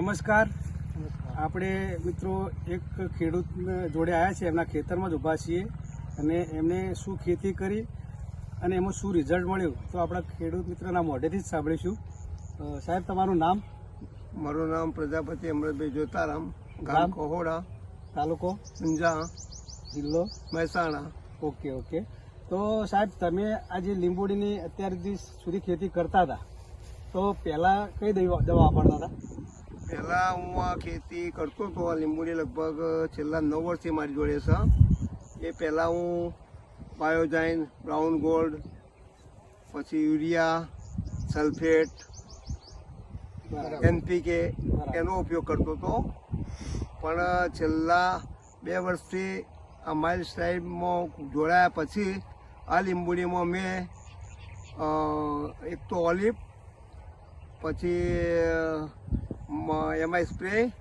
નમસ્કાર. આપણે મિત્રો એક ખેડૂત જોડે આવ્યા છે એમના ખેતરમાં જ ઊભા છીએ અને એમને શું ખેતી કરી અને એમાં શું રિઝલ્ટ મળ્યું તો આપણા ખેડૂત મિત્રના મોઢેથી જ સાંભળીશું. સાહેબ તમારું નામ? મારું નામ પ્રજાપતિ અમૃતભાઈ જોતારામ ગામ? કોહોડા તાલુકો? ઊંઝા જિલ્લો? મહેસાણા. Okay okay. તો સાહેબ તમે આ જે લીંબોડીની અત્યાર સુધી ખેતી કરતા હતા. તો પહેલાં કઈ દવા દવા વાપરતા હતા? પહેલા હું આ ખેતી કરતો હતો આ લીંબુડી લગભગ છેલ્લા નવ વર્ષથી મારી જોડે છે. એ પહેલાં હું બાયોજાઇન બ્રાઉન ગોલ્ડ પછી યુરિયા સલ્ફેટ એનપીકે એનો ઉપયોગ કરતો હતો. પણ છેલ્લા બે વર્ષથી આ માઇલ સ્ટાઇલમાં જોડાયા પછી આ લીંબુડીમાં મેં એક તો ઓલિવ પછી એમાં સ્પ્રે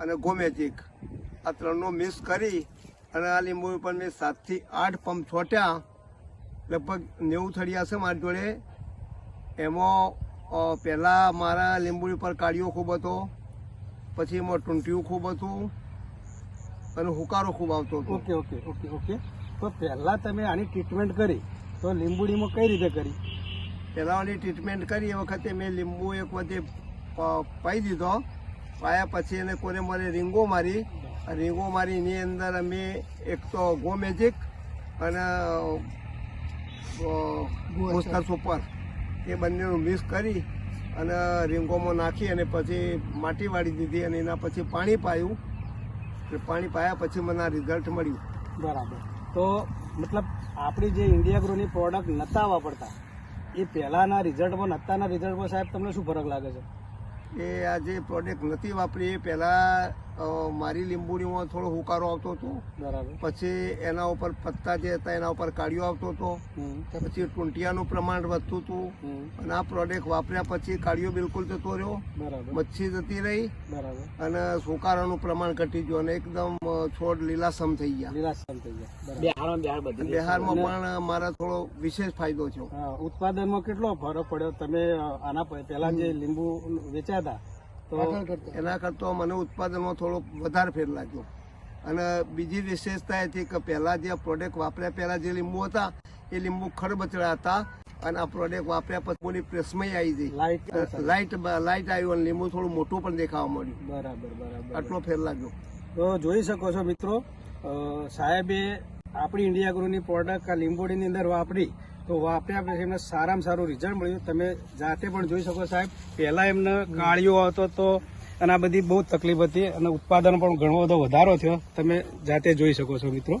અને ગોમેજિક આ ત્રણનો મિક્સ કરી અને આ લીંબુ ઉપર મેં સાતથી આઠ પંપ છોટ્યા. લગભગ નેવું થળિયા છે મારી જોડે. એમાં પહેલાં મારા લીંબુડી પર કાળિયો ખૂબ હતો. પછી એમાં ટૂંટિયું ખૂબ હતું. અને હુકારો ખૂબ આવતો હતો. Okay okay okay okay. તો પહેલાં તમે આની ટ્રીટમેન્ટ કરી. તો લીંબુડીમાં કઈ રીતે કરી? પહેલાં આની ટ્રીટમેન્ટ કરી. એ વખતે મેં લીંબુ એક વખતે પાઈ દીધો. પાયા પછી એને કોને મારે રીંગો મારી. રીંગો મારી એની અંદર અમે એક તો ગો મેજિક અને મુસ્તર સુપર. એ બંનેનું મિક્સ કરી અને રીંગોમાં નાખી અને પછી માટી વાળી દીધી અને એના પછી પાણી પાયું. પાણી પાયા પછી મને આ રિઝલ્ટ મળ્યું. બરાબર. તો મતલબ આપણી જે ઇન્ડિયા ગ્રોની પ્રોડક્ટ નતા વાપરતા, એ પહેલાના રિઝલ્ટમાં નતાના રિઝલ્ટમાં સાહેબ તમને શું ફરક લાગે છે? એ આ જે પ્રોડક્ટ નથી વાપરી એ પહેલાં મારી લીંબુડીમાં થોડો હુકારો આવતો હતો. બરાબર. પછી એના ઉપર પત્તા જે હતા એના ઉપર કાળિયો આવતો હતો. પછી ટૂંટિયાનું પ્રમાણ વધતું હતું. અને આ પ્રોડક્ટ વાપર્યા પછી કાળિયો બિલકુલ જતો રહ્યો. બરાબર. મચ્છી જતી રહી. બરાબર. અને સુકારાનું પ્રમાણ ઘટી ગયું અને એકદમ છોડ લીલાસમ થઈ ગયા. લીલાસમ થઈ ગયા. બિહારમાં પણ મારા થોડો વિશેષ ફાયદો થયો. ઉત્પાદનમાં કેટલો ફરક પડ્યો? તમે આના પહેલા જે લીંબુ વેચ્યા હતા તો એના કરતાં મને ઉત્પાદનમાં થોડો વધારે ફેર લાગ્યો. અને બીજી વિશેષતા એ હતી કે પહેલાં જે પ્રોડક્ટ વાપર્યા પહેલાં જે લીંબુ હતા એ લીંબુ ખરબચડા હતા. અને આ પ્રોડક્ટ વાપર્યા પછી બોલી પ્રેસમય આવી ગઈ. લાઈટ લાઇટ લાઇટ આવ્યું અને લીંબુ થોડું મોટું પણ દેખાવા મળ્યું. બરાબર બરાબર. આટલો ફેર લાગ્યો. તો જોઈ શકો છો મિત્રો સાહેબે આપણી ઇન્ડિયા ગ્રુની પ્રોડક્ટ આ લીંબોડીની અંદર વાપરી. તો વાપર્યા પછી એમને સારામાં સારું રિઝલ્ટ મળ્યું. તમે જાતે પણ જોઈ શકો સાહેબ, પહેલા એમને કાળીઓ આવતો તો અને આ બધી બહુ તકલીફ હતી અને ઉત્પાદન પણ ઘણો બધો વધારો થયો. તમે જાતે જોઈ શકો છો મિત્રો.